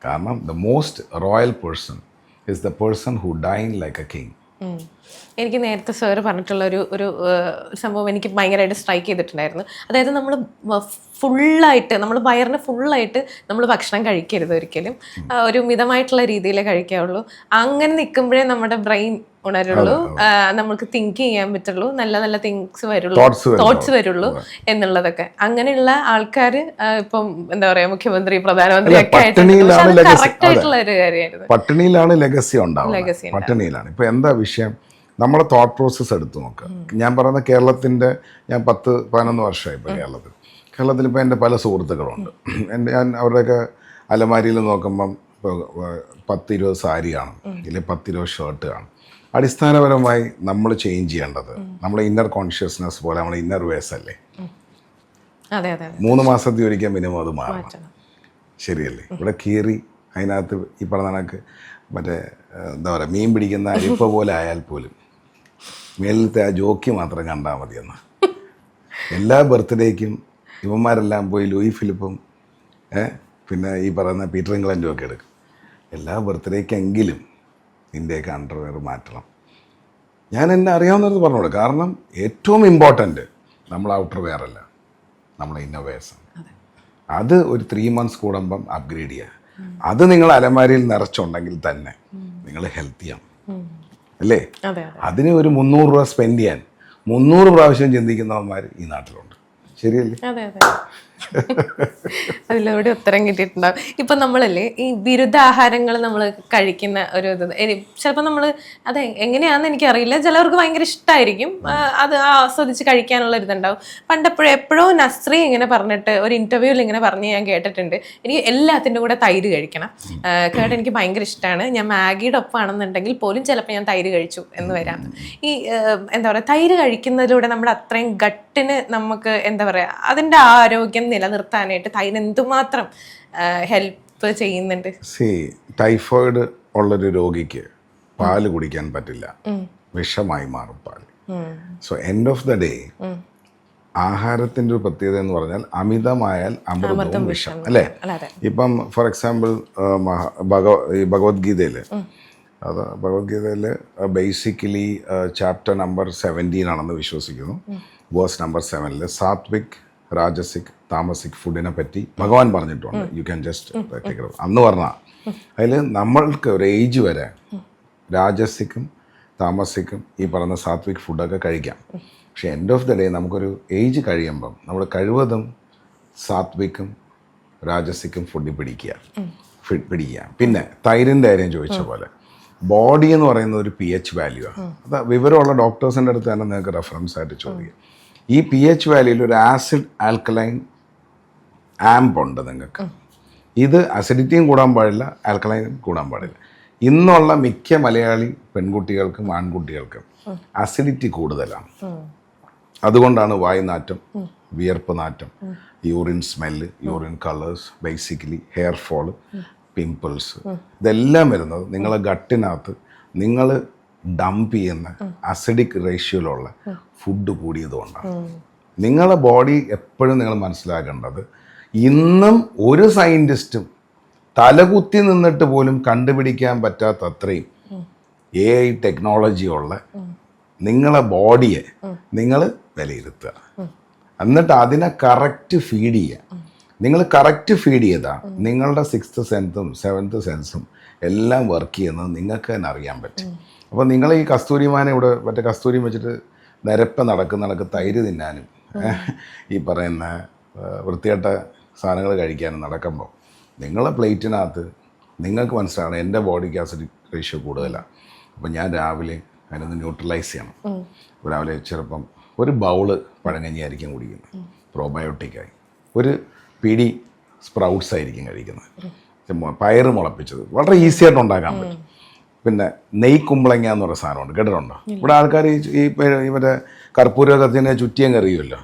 Speaker 3: കാരണം the most royal person is the person who dine like a king.
Speaker 2: എനിക്ക് നേരത്തെ സാർ പറഞ്ഞിട്ടുള്ള ഒരു ഒരു സംഭവം എനിക്ക് ഭയങ്കരമായിട്ട് സ്ട്രൈക്ക് ചെയ്തിട്ടുണ്ടായിരുന്നു. അതായത് നമ്മൾ ഫുള്ളായിട്ട് നമ്മൾ വയറിന് ഫുള്ളായിട്ട് നമ്മൾ ഭക്ഷണം കഴിക്കരുത് ഒരിക്കലും. ഒരു മിതമായിട്ടുള്ള രീതിയിലേ കഴിക്കാവുള്ളൂ. അങ്ങനെ നിൽക്കുമ്പോഴേ നമ്മുടെ ബ്രെയിൻ ഉണരുള്ളൂ. നമ്മൾക്ക് നമുക്ക് തിങ്ക് ചെയ്യാൻ പറ്റുള്ളൂ. നല്ല നല്ല തിങ്സ് വരുള്ളൂ. തോട്ട്സ് വരുള്ളൂ എന്നുള്ളതൊക്കെ. അങ്ങനെയുള്ള ആൾക്കാർ ഇപ്പം എന്താ പറയാ മുഖ്യമന്ത്രി പ്രധാനമന്ത്രി ഒക്കെ. കറക്റ്റ് ആയിട്ടുള്ള ഒരു കാര്യമായിരുന്നു.
Speaker 3: പട്ടിണിയിലാണ് ലെഗസി ഉണ്ടാവുന്നത്. പട്ടിണിയിലാണ്. ഇപ്പൊ എന്താ വിഷയം? നമ്മളെ തോട്ട് പ്രോസസ്സ് എടുത്തു നോക്കുക ഞാൻ പറയുന്ന കേരളത്തിന്റെ ഞാൻ പത്ത് പതിനൊന്ന് വർഷമായി ഇപ്പോൾ കേരളത്തിൽ. കേരളത്തിൽ ഇപ്പോൾ എന്റെ പല സുഹൃത്തുക്കളുണ്ട്. എന്റെ ഞാൻ അവരുടെയൊക്കെ അലമാരിയിൽ നോക്കുമ്പം ഇപ്പോൾ പത്തിരുപത് സാരി കാണും ഇല്ലെങ്കിൽ പത്തിരുപത് ഷർട്ട് കാണും അടിസ്ഥാനപരമായി നമ്മൾ ചേഞ്ച് ചെയ്യേണ്ടത് നമ്മുടെ ഇന്നർ കോൺഷ്യസ്നെസ് പോലെ നമ്മുടെ ഇന്നർ വേസ് അല്ലേ? മൂന്ന് മാസത്തിൽ ഒരിക്കൽ മിനിമം അത് മാറണം. ശരിയല്ലേ? ഇവിടെ കീറി അതിനകത്ത് ഈ പറഞ്ഞ കണക്ക് മറ്റേ എന്താ പറയുക മീൻ പിടിക്കുന്ന അരിപ്പ പോലെ ആയാൽ പോലും മേലത്തെ ആ ജോക്കി മാത്രം കണ്ടാൽ മതിയെന്ന്. <laughs> എല്ലാ ബർത്ത്ഡേക്കും ഇവന്മാരെല്ലാം പോയി ലൂയി ഫിലിപ്പും പിന്നെ ഈ പറയുന്ന പീറ്റർ ഇംഗ്ലണ്ടും ഒക്കെ എടുക്കും. എല്ലാ ബർത്ത്ഡേക്കെങ്കിലും നിന്റെയൊക്കെ അണ്ടർവെയർ മാറ്റണം. ഞാൻ എന്നെ അറിയാവുന്നത് പറഞ്ഞോളൂ. കാരണം ഏറ്റവും ഇമ്പോർട്ടന്റ് നമ്മൾ ഔട്ടർ വെയർ അല്ല. നമ്മളെ ഇന്നോവേഴ്സ് അത്. ഒരു ത്രീ മന്ത്സ് കൂടുമ്പം അപ്ഗ്രേഡ് ചെയ്യുക അത് നിങ്ങൾ അലമാരിയിൽ നിറച്ചുണ്ടെങ്കിൽ തന്നെ നിങ്ങൾ ഹെൽത്തിയാണ് അല്ലേ?
Speaker 2: അതെ അതെ.
Speaker 3: അതിന് ഒരു മുന്നൂറ് രൂപ സ്പെൻഡ് ചെയ്യാൻ മുന്നൂറ് പ്രാവശ്യം ചിന്തിക്കുന്നവന്മാർ ഈ നാട്ടിലുണ്ട്. ശരിയല്ലേ? <laughs>
Speaker 2: അതിലൂടെ ഉത്തരം കിട്ടിയിട്ടുണ്ടാവും. ഇപ്പൊ നമ്മളല്ലേ ഈ ബിരുദാഹാരങ്ങൾ നമ്മൾ കഴിക്കുന്ന ഒരു ഇത്. ചിലപ്പോൾ നമ്മൾ അത് എങ്ങനെയാണെന്ന് എനിക്കറിയില്ല. ചിലവർക്ക് ഭയങ്കര ഇഷ്ടമായിരിക്കും അത് ആസ്വദിച്ച് കഴിക്കാനുള്ള ഇതുണ്ടാവും. പണ്ടെപ്പോഴും എപ്പോഴോ നസ്രി ഇങ്ങനെ പറഞ്ഞിട്ട് ഒരു ഇന്റർവ്യൂവിൽ ഇങ്ങനെ പറഞ്ഞ് ഞാൻ കേട്ടിട്ടുണ്ട്. എനിക്ക് എല്ലാത്തിന്റെ കൂടെ തൈര് കഴിക്കണം. കേട്ട് എനിക്ക് ഭയങ്കര ഇഷ്ടമാണ് ഞാൻ മാഗിയുടെ ഒപ്പമാണെന്നുണ്ടെങ്കിൽ പോലും ചിലപ്പോൾ ഞാൻ തൈര് കഴിച്ചു എന്ന് വരാം. ഈ എന്താ പറയുക തൈര് കഴിക്കുന്നതിലൂടെ നമ്മുടെ അത്രയും ഗട്ടിന് നമുക്ക് എന്താ പറയുക അതിന്റെ ആരോഗ്യം നിലനിർത്താനായിട്ട് തൈന് എന്തുമാത്രം ഹെൽപ്പ് ചെയ്യുന്നുണ്ട്?
Speaker 3: സി ടൈഫോയിഡ് ഉള്ളൊരു രോഗിക്ക് പാൽ കുടിക്കാൻ പറ്റില്ല. വിഷമായി മാറും പാൽ so end of the day ആഹാരത്തിന്റെ ഒരു പ്രത്യേകത എന്ന് പറഞ്ഞാൽ അമിതമായാൽ അമൃതവും വിഷം അല്ലേ? ഇപ്പം ഫോർ എക്സാമ്പിൾ ഭഗവ ഈ ഭഗവത്ഗീതയിൽ അത് ഭഗവത്ഗീതയിൽ ബേസിക്കലി ചാപ്റ്റർ നമ്പർ സെവന്റീൻ ആണെന്ന് വിശ്വസിക്കുന്നു. വേഴ്സ് നമ്പർ സെവനിൽ സാത്വിക് രാജസിക് താമസിക് ഫുഡിനെ പറ്റി ഭഗവാൻ പറഞ്ഞിട്ടുണ്ട്. യു ക്യാൻ ജസ്റ്റ് അന്ന് പറഞ്ഞ അതിൽ നമ്മൾക്ക് ഒരു ഏജ് വരെ രാജസിക്കും താമസിക്കും ഈ പറഞ്ഞ സാത്വിക് ഫുഡൊക്കെ കഴിക്കാം. പക്ഷെ എൻഡ് ഓഫ് ദ ഡേ നമുക്കൊരു ഏജ് കഴിയുമ്പം നമ്മൾ കഴിവതും സാത്വിക്കും രാജസിക്കും ഫുഡ് പിടിക്കുക. പിടിക്കുക. പിന്നെ തൈരിന്റെ കാര്യം ചോദിച്ച പോലെ ബോഡി എന്ന് പറയുന്നത് ഒരു പി എച്ച് വാല്യൂ ആണ്. അത് വിവരമുള്ള ഡോക്ടേഴ്സിന്റെ അടുത്ത് തന്നെ നിങ്ങൾക്ക് റെഫറൻസ് ആയിട്ട് ചോദിക്കുക ഈ പി എച്ച് വാല്യൂയിൽ ഒരു ആസിഡ് ആൽക്കലൈൻ ആംപ് ഉണ്ട് നിങ്ങൾക്ക്. ഇത് അസിഡിറ്റിയും കൂടാൻ പാടില്ല ആൽക്കലൈനും കൂടാൻ പാടില്ല. ഇന്നുള്ള മിക്ക മലയാളി പെൺകുട്ടികൾക്കും ആൺകുട്ടികൾക്കും അസിഡിറ്റി കൂടുതലാണ്. അതുകൊണ്ടാണ് വായുനാറ്റം വിയർപ്പ് നാറ്റം urine smell urine colours basically hair fall pimples ഇതെല്ലാം വരുന്നത് നിങ്ങളെ ഗട്ടിനകത്ത് നിങ്ങൾ ഡംപ് ചെയ്യുന്ന അസിഡിക് റേഷ്യോയിലുള്ള ഫുഡ് കൂടിയതുകൊണ്ടാണ് നിങ്ങളുടെ ബോഡി എപ്പോഴും നിങ്ങൾ മനസ്സിലാക്കേണ്ടത് ഇന്നും ഒരു സയന്റിസ്റ്റും തലകുത്തി നിന്നിട്ട് പോലും കണ്ടുപിടിക്കാൻ പറ്റാത്ത അത്രയും എ ഐ ടെക്നോളജിയുള്ള നിങ്ങളെ ബോഡിയെ നിങ്ങൾ വിലയിരുത്തുക. എന്നിട്ട് അതിനെ കറക്റ്റ് ഫീഡ് ചെയ്യുക. നിങ്ങൾ കറക്റ്റ് ഫീഡ് ചെയ്താൽ നിങ്ങളുടെ സിക്സ്ത് സെൻസും സെവൻത്ത് സെൻസും എല്ലാം വർക്ക് ചെയ്യുന്നത് നിങ്ങൾക്ക് തന്നെ അറിയാൻ പറ്റും. അപ്പോൾ നിങ്ങൾ ഈ കസ്തൂരിമാനെ ഇവിടെ മറ്റേ കസ്തൂരി വെച്ചിട്ട് നിരപ്പ് നടക്കുന്ന നടക്ക് തൈര് തിന്നാനും ഈ പറയുന്ന വൃത്തികെട്ട സാധനങ്ങൾ കഴിക്കാനും നടക്കുമ്പോൾ നിങ്ങളെ പ്ലേറ്റിനകത്ത് നിങ്ങൾക്ക് മനസ്സിലാവണം എന്റെ ബോഡിക്ക് ആസിഡ് റേഷ്യോ കൂടുതലാണ് അപ്പം ഞാൻ രാവിലെ അതിനൊന്ന് ന്യൂട്രലൈസ് ചെയ്യണം. രാവിലെ ചെറുപ്പം ഒരു ബൗൾ പഴങ്കഞ്ഞിയായിരിക്കും കുടിക്കുന്നത്. പ്രോബയോട്ടിക്കായി. ഒരു പിടി സ്പ്രൗട്ട്സ് ആയിരിക്കും കഴിക്കുന്നത്. പയർ പയറ് മുളപ്പിച്ചത്. വളരെ ഈസിയായിട്ട് ഉണ്ടാക്കാൻ പറ്റും. പിന്നെ നെയ് കുമ്പളങ്ങ എന്ന് പറയുന്ന സാധനമുണ്ട്. കേട്ടിട്ടുണ്ടോ? ഇവിടെ ആൾക്കാർ ഈ ഈ മറ്റേ കർപ്പൂരകത്തിനെ ചുറ്റിയും കറിയുമല്ലോ.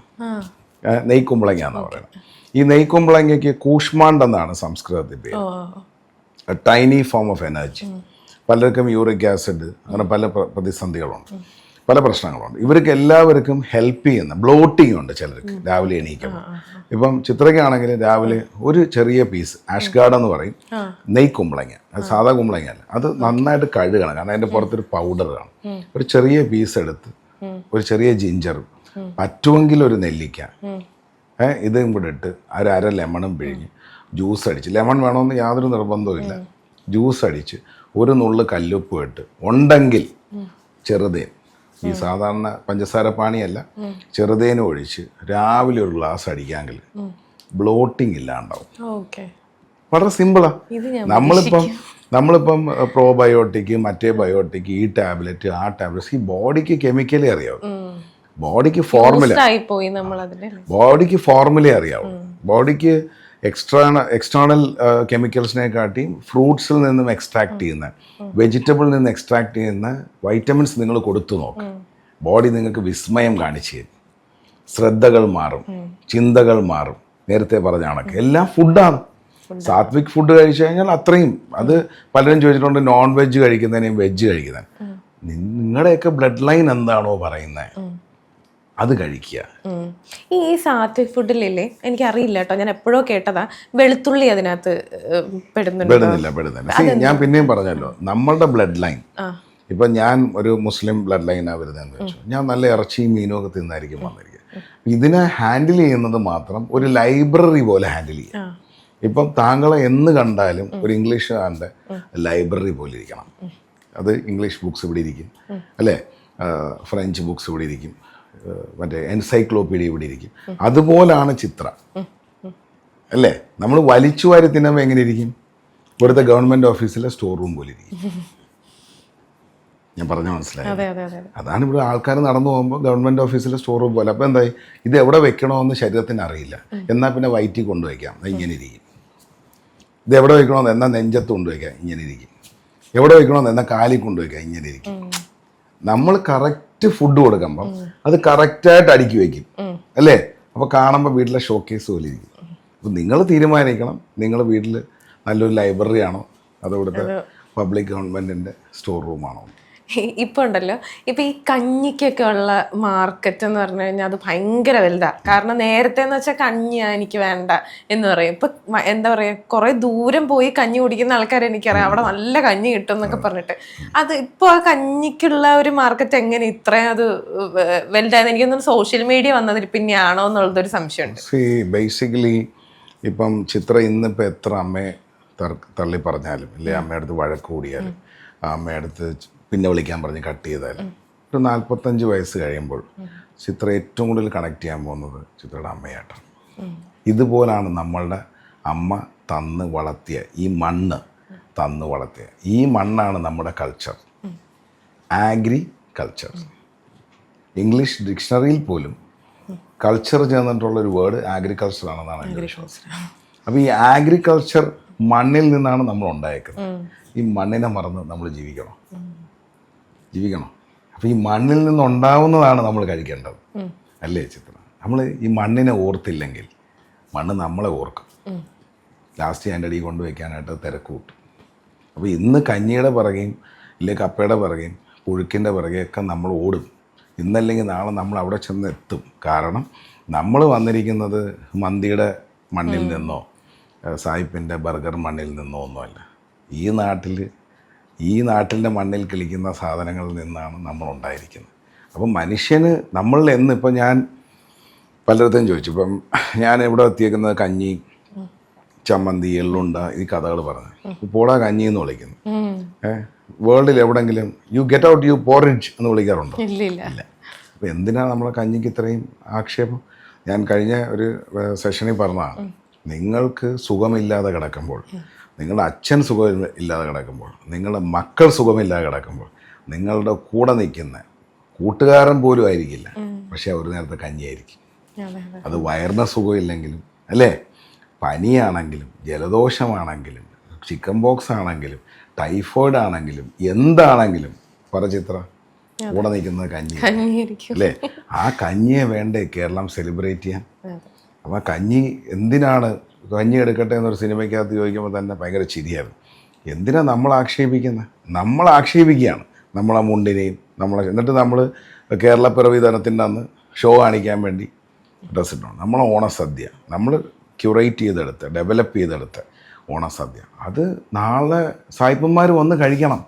Speaker 3: ഏഹ് നെയ് കുമ്പളങ്ങ എന്നാണ് പറയുന്നത്. ഈ നെയ് കുമ്പളങ്ങയ്ക്ക് കൂഷ്മാണ്ട് എന്നാണ് സംസ്കൃതത്തിൽ പേര്. ടൈനി ഫോം ഓഫ് എനർജി പലർക്കും യൂറിക് ആസിഡ് അങ്ങനെ പല പ്രതിസന്ധികളുണ്ട്. പല പ്രശ്നങ്ങളുണ്ട്. ഇവർക്ക് എല്ലാവർക്കും ഹെൽപ്പ് ചെയ്യുന്ന ബ്ലോട്ടിംഗ് ഉണ്ട് ചിലർക്ക് രാവിലെ എണീക്കുമ്പോൾ ഇപ്പം ചിത്രയ്ക്കാണെങ്കിൽ രാവിലെ ഒരു ചെറിയ പീസ് ആഷ് ഗാർഡ് എന്ന് പറയും. നെയ് കുമ്പളങ്ങ. അത് സാധാ കുമ്പളങ്ങ അല്ല അത് നന്നായിട്ട് കഴുകണം. കാരണം അതിന്റെ പുറത്തൊരു പൗഡർ കാണും ഒരു ചെറിയ പീസ് എടുത്ത് ഒരു ചെറിയ ജിഞ്ചറും പറ്റുമെങ്കിൽ ഒരു നെല്ലിക്ക. ഏഹ് ഇതും കൂടെ ഇട്ട് ഒരു അര ലെമണും പിഴിഞ്ഞ് ജ്യൂസ് അടിച്ച്. ലെമൺ വേണമെന്ന് യാതൊരു നിർബന്ധവും ഇല്ല. ജ്യൂസ് അടിച്ച് ഒരു നുള്ള് കല്ലുപ്പ് ഇട്ട് ഉണ്ടെങ്കിൽ ചെറുതേൻ. ഈ സാധാരണ പഞ്ചസാര പാണിയല്ല ചെറുതേനും ഒഴിച്ച് രാവിലെ ഒരു ഗ്ലാസ് അടിക്കാമെങ്കിൽ ബ്ലോട്ടിംഗ് ഇല്ലാണ്ടാവും. വളരെ സിമ്പിളാ. നമ്മളിപ്പം നമ്മളിപ്പം പ്രോബയോട്ടിക് മറ്റേ ബയോട്ടിക് ഈ ടാബ്ലറ്റ് ആ ടാബ്ലറ്റ് ഈ ബോഡിക്ക് കെമിക്കലി അറിയാവും. ബോഡിക്ക് ഫോർമുല ബോഡിക്ക് ഫോർമുല അറിയാവും. ബോഡിക്ക് എക്സ്ട്രാ എക്സ്റ്റേണൽ കെമിക്കൽസിനെ കാട്ടി ഫ്രൂട്ട്സിൽ നിന്നും എക്സ്ട്രാക്ട് ചെയ്യുന്ന വെജിറ്റബിളിൽ നിന്ന് എക്സ്ട്രാക്ട് ചെയ്യുന്ന വൈറ്റമിൻസ് നിങ്ങൾ കൊടുത്തു നോക്ക്. ബോഡി നിങ്ങൾക്ക് വിസ്മയം കാണിച്ചു തരും. ശ്രദ്ധകൾ മാറും. ചിന്തകൾ മാറും. നേരത്തെ പറഞ്ഞ കണക്ക്. എല്ലാം ഫുഡാണ് സാത്വിക് ഫുഡ് കഴിച്ചു കഴിഞ്ഞാൽ അത്രയും. അത് പലരും ചോദിച്ചിട്ടുണ്ട് നോൺ വെജ് കഴിക്കുന്നതിനെയും. വെജ് കഴിക്കുന്നതിന് നിങ്ങളുടെയൊക്കെ ബ്ലഡ് ലൈൻ എന്താണോ പറയുന്നത് അത് കഴിക്കുക.
Speaker 2: ഈ സാത്വിക് ഫുഡിലില്ലേ എനിക്ക് അറിയില്ല കേട്ടോ ഞാൻ എപ്പോഴോ കേട്ടതാ വെളുത്തുള്ളി അതിനകത്ത്
Speaker 3: പെടുന്നില്ല പെടുന്നില്ല. ഞാൻ പിന്നെയും പറഞ്ഞല്ലോ നമ്മളുടെ ബ്ലഡ് ലൈൻ ഇപ്പൊ ഞാൻ ഒരു മുസ്ലിം ബ്ലഡ് ലൈനാണ് വരുന്നതെന്ന് വെച്ചു. ഞാൻ നല്ല ഇറച്ചിയും മീനും ഒക്കെ തിന്നായിരിക്കും വന്നിരിക്കുക ഇതിനെ ഹാൻഡിൽ ചെയ്യുന്നത് മാത്രം ഒരു ലൈബ്രറി പോലെ ഹാൻഡിൽ ചെയ്യുക. ഇപ്പം താങ്കളെ എന്ന് കണ്ടാലും ഒരു ഇംഗ്ലീഷുകാരന്റെ ലൈബ്രറി പോലെ ഇരിക്കണം. അത് ഇംഗ്ലീഷ് ബുക്സ് ഇവിടെ ഇരിക്കും. അല്ലേ? ഫ്രഞ്ച് ബുക്സ് ഇവിടെ ഇരിക്കും. മറ്റേ എൻസൈക്ലോപീഡിയ ഇവിടെ ഇരിക്കും. അതുപോലാണ് ചിത്രം. അല്ലേ? നമ്മൾ വലിച്ചു വാരി തിന്നുമ്പോൾ എങ്ങനെ ഇരിക്കും? ഇവിടുത്തെ ഗവൺമെന്റ് ഓഫീസിലെ സ്റ്റോർ റൂം പോലെ ഇരിക്കും. ഞാൻ പറഞ്ഞ മനസ്സിലായി?
Speaker 2: അതെ അതെ അതെ
Speaker 3: അതാണ് ഇവിടെ ആൾക്കാർ നടന്നു പോകുമ്പോൾ ഗവൺമെന്റ് ഓഫീസിലെ സ്റ്റോർ റൂം പോലെ. അപ്പോൾ എന്തായി? ഇത് എവിടെ വെക്കണമെന്ന് ശരീരത്തിന് അറിയില്ല. എന്നാൽ പിന്നെ വയറ്റിൽ കൊണ്ടുവയ്ക്കാം. ഇങ്ങനെ ഇരിക്കും. ഇത് എവിടെ വെക്കണമെന്ന് എന്നാൽ നെഞ്ചത്ത് കൊണ്ടുവയ്ക്കാം. ഇങ്ങനെ ഇരിക്കും. എവിടെ വെക്കണമെന്ന് എന്നാൽ കാലിൽ കൊണ്ടുവയ്ക്കാം. ഇങ്ങനെ ഇരിക്കും. നമ്മൾ കറക്റ്റ് ഫുഡ് കൊടുക്കുമ്പം അത് കറക്റ്റായിട്ട് അടുക്കി വയ്ക്കും. അല്ലേ? അപ്പോൾ കാണുമ്പോൾ വീട്ടിലെ ഷോക്കേസ് പോലെ ഇരിക്കും. അപ്പോൾ നിങ്ങൾ തീരുമാനിക്കണം. നിങ്ങൾ വീട്ടിൽ നല്ലൊരു ലൈബ്രറി ആണോ? അതോ ഇവിടുത്തെ പബ്ലിക് ഗവൺമെന്റിന്റെ സ്റ്റോർ റൂമാണോ
Speaker 2: ഇപ്പൊ ഉണ്ടല്ലോ. ഇപ്പൊ ഈ കഞ്ഞിക്കൊക്കെ ഉള്ള മാർക്കറ്റ് എന്ന് പറഞ്ഞു കഴിഞ്ഞാൽ അത് ഭയങ്കര വലുതാ. കാരണം നേരത്തെ എന്ന് വെച്ചാൽ കഞ്ഞിയാ എനിക്ക് വേണ്ട എന്ന് പറയും. ഇപ്പൊ എന്താ പറയാ കുറെ ദൂരം പോയി കഞ്ഞി കുടിക്കുന്ന ആൾക്കാരെ എനിക്കറിയാം. അവിടെ നല്ല കഞ്ഞി കിട്ടും എന്നൊക്കെ പറഞ്ഞിട്ട്. അത് ഇപ്പൊ ആ കഞ്ഞിക്കുള്ള ഒരു മാർക്കറ്റ് എങ്ങനെ ഇത്രയും അത് വ- വലുതായെന്ന് എനിക്കൊന്നും സോഷ്യൽ മീഡിയ വന്നതിൽ പിന്നെയാണോ എന്നുള്ളതൊരു സംശയമുണ്ട്.
Speaker 3: ബേസിക്കലി ഇപ്പം ചിത്ര ഇന്നിപ്പോൾ എത്ര അമ്മയെ തള്ളി പറഞ്ഞാലും ഇല്ലേ? അമ്മയുടെ അടുത്ത് വഴക്ക് കൂടിയാലും അമ്മയുടെ അടുത്ത് പിന്നെ വിളിക്കാൻ പറഞ്ഞ് കട്ട് ചെയ്താലും. ഒരു നാൽപ്പത്തഞ്ച് വയസ്സ് കഴിയുമ്പോൾ ചിത്ര ഏറ്റവും കൂടുതൽ കണക്ട് ചെയ്യാൻ പോകുന്നത് ചിത്രയുടെ അമ്മയായിട്ടാണ് ഇതുപോലാണ് നമ്മളുടെ അമ്മ തന്ന് വളർത്തിയ ഈ മണ്ണ് തന്ന് വളർത്തിയ. ഈ മണ്ണാണ് നമ്മുടെ കൾച്ചർ ആഗ്രി കൾച്ചർ ഇംഗ്ലീഷ് ഡിക്ഷണറിയിൽ പോലും കൾച്ചർ ചേർന്നിട്ടുള്ള ഒരു വേർഡ് ആഗ്രികൾച്ചർ ആണെന്നാണ് എന്റെ വിശ്വാസം. അപ്പോൾ ഈ ആഗ്രികൾച്ചർ മണ്ണിൽ നിന്നാണ് നമ്മൾ ഉണ്ടായേക്കുന്നത്. ഈ മണ്ണിനെ മറന്ന് നമ്മൾ ജീവിക്കണം. ജീവിക്കണം. അപ്പോൾ ഈ മണ്ണിൽ നിന്നുണ്ടാവുന്നതാണ് നമ്മൾ കഴിക്കേണ്ടത്. അല്ലേ ചിത്ര? നമ്മൾ ഈ മണ്ണിനെ ഓർത്തില്ലെങ്കിൽ മണ്ണ് നമ്മളെ ഓർക്കും. ലാസ്റ്റ് അതിന്റെ അടിയിൽ കൊണ്ടുവയ്ക്കാനായിട്ട് തിരക്ക് കൂട്ടും. അപ്പോൾ ഇന്ന് കഞ്ഞിയുടെ പിറകെയും ഇല്ലേ കപ്പയുടെ പിറകെയും പുഴുക്കിന്റെ പിറകെയൊക്കെ നമ്മൾ ഓടും. ഇന്നല്ലെങ്കിൽ നാളെ നമ്മൾ അവിടെ ചെന്ന് എത്തും. കാരണം നമ്മൾ വന്നിരിക്കുന്നത് മന്തിയുടെ മണ്ണിൽ നിന്നോ സായിപ്പിന്റെ ബർഗർ മണ്ണിൽ നിന്നോ ഒന്നുമല്ല. ഈ നാട്ടിൽ ഈ നാട്ടിന്റെ മണ്ണിൽ കിളിക്കുന്ന സാധനങ്ങളിൽ നിന്നാണ് നമ്മൾ ഉണ്ടായിരിക്കുന്നത്. അപ്പം മനുഷ്യന് നമ്മൾ എന്ന് ഇപ്പം ഞാൻ പലയിടത്തും ചോദിച്ചു. ഇപ്പം ഞാൻ ഇവിടെ എത്തിയേക്കുന്നത് കഞ്ഞി ചമ്മന്തി എള്ളുണ്ട ഈ കഥകൾ പറഞ്ഞു. പോടാ കഞ്ഞി എന്ന് വിളിക്കുന്നു. ഏഹ്? വേൾഡിൽ എവിടെങ്കിലും you get out you porridge എന്ന് വിളിക്കാറുണ്ടോ?
Speaker 2: ഇല്ല
Speaker 3: അപ്പോൾ എന്തിനാണ് നമ്മളെ കഞ്ഞിക്ക് ഇത്രയും ആക്ഷേപം? ഞാൻ കഴിഞ്ഞ ഒരു സെഷനിൽ പറഞ്ഞതാണ്. നിങ്ങൾക്ക് സുഖമില്ലാതെ കിടക്കുമ്പോൾ നിങ്ങളുടെ അച്ഛൻ സുഖം ഇല്ലാതെ കിടക്കുമ്പോൾ നിങ്ങളുടെ മക്കൾ സുഖമില്ലാതെ കിടക്കുമ്പോൾ നിങ്ങളുടെ കൂടെ നിൽക്കുന്ന കൂട്ടുകാരൻ പോലും ആയിരിക്കില്ല. പക്ഷേ ഒരു നേരത്തെ കഞ്ഞിയായിരിക്കും.
Speaker 2: അതെ
Speaker 3: വയറിന് സുഖമില്ലെങ്കിലും അല്ലേ? പനിയാണെങ്കിലും ജലദോഷമാണെങ്കിലും ചിക്കൻ ബോക്സ് ആണെങ്കിലും ടൈഫോയിഡ് ആണെങ്കിലും എന്താണെങ്കിലും പറ ചിത്ര. കൂടെ നിൽക്കുന്നത് കഞ്ഞി അല്ലേ? ആ കഞ്ഞിയെ വേണ്ടേ കേരളം സെലിബ്രേറ്റ് ചെയ്യാൻ. അപ്പം കഞ്ഞി എന്തിനാണ് കഞ്ഞി എടുക്കട്ടെ എന്നൊരു സിനിമയ്ക്കകത്ത് ചോദിക്കുമ്പോൾ തന്നെ ഭയങ്കര ചിരിയായിരുന്നു. എന്തിനാ നമ്മൾ ആക്ഷേപിക്കുന്നത് നമ്മൾ ആക്ഷേപിക്കുകയാണ്. നമ്മളെ മുണ്ടിനെയും നമ്മളെ എന്നിട്ട് നമ്മൾ കേരളപ്പിറവി ദിനത്തിന്റെ അന്ന് ഷോ കാണിക്കാൻ വേണ്ടി ഡ്രസ് ഇട്ടുണ്ട് നമ്മളെ ഓണസദ്യ. നമ്മൾ ക്യൂറേറ്റ് ചെയ്തെടുത്ത് ഡെവലപ്പ് ചെയ്തെടുത്ത് ഓണസദ്യ. അത് നാളെ സായിപ്പന്മാർ വന്ന് കഴിക്കണം.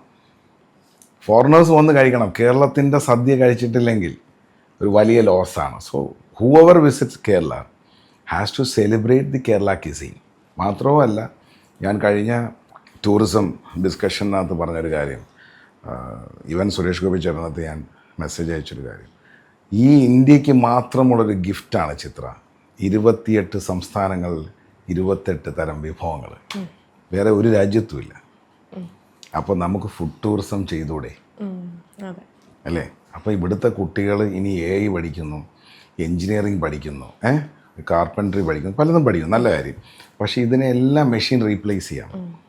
Speaker 3: ഫോറിനേഴ്സ് വന്ന് കഴിക്കണം. കേരളത്തിന്റെ സദ്യ കഴിച്ചിട്ടില്ലെങ്കിൽ ഒരു വലിയ ലോസാണ്. So whoever visits Kerala has to celebrate the Kerala cuisine മാത്രവുമല്ല ഞാൻ കഴിഞ്ഞ ടൂറിസം ഡിസ്കഷനകത്ത് പറഞ്ഞൊരു കാര്യം ഇവൻ സുരേഷ് ഗോപി ചേർന്നകത്ത് ഞാൻ മെസ്സേജ് അയച്ചൊരു കാര്യം. ഈ ഇന്ത്യയ്ക്ക് മാത്രമുള്ളൊരു ഗിഫ്റ്റാണ് ചിത്ര. ഇരുപത്തിയെട്ട് സംസ്ഥാനങ്ങളിൽ ഇരുപത്തെട്ട് തരം വിഭവങ്ങൾ വേറെ ഒരു രാജ്യത്തുമില്ല. അപ്പോൾ നമുക്ക് ഫുഡ് ടൂറിസം ചെയ്തൂടെ? അല്ലേ? അപ്പോൾ ഇവിടുത്തെ കുട്ടികൾ ഇനി എ ഐ പഠിക്കുന്നു എൻജിനീയറിങ് പഠിക്കുന്നു ഏഹ് കാർപ്പൻട്രി പഠിക്കും പലതും പഠിക്കും നല്ല കാര്യം. പക്ഷേ ഇതിനെല്ലാം മെഷീൻ റീപ്ലേസ് ചെയ്യാം.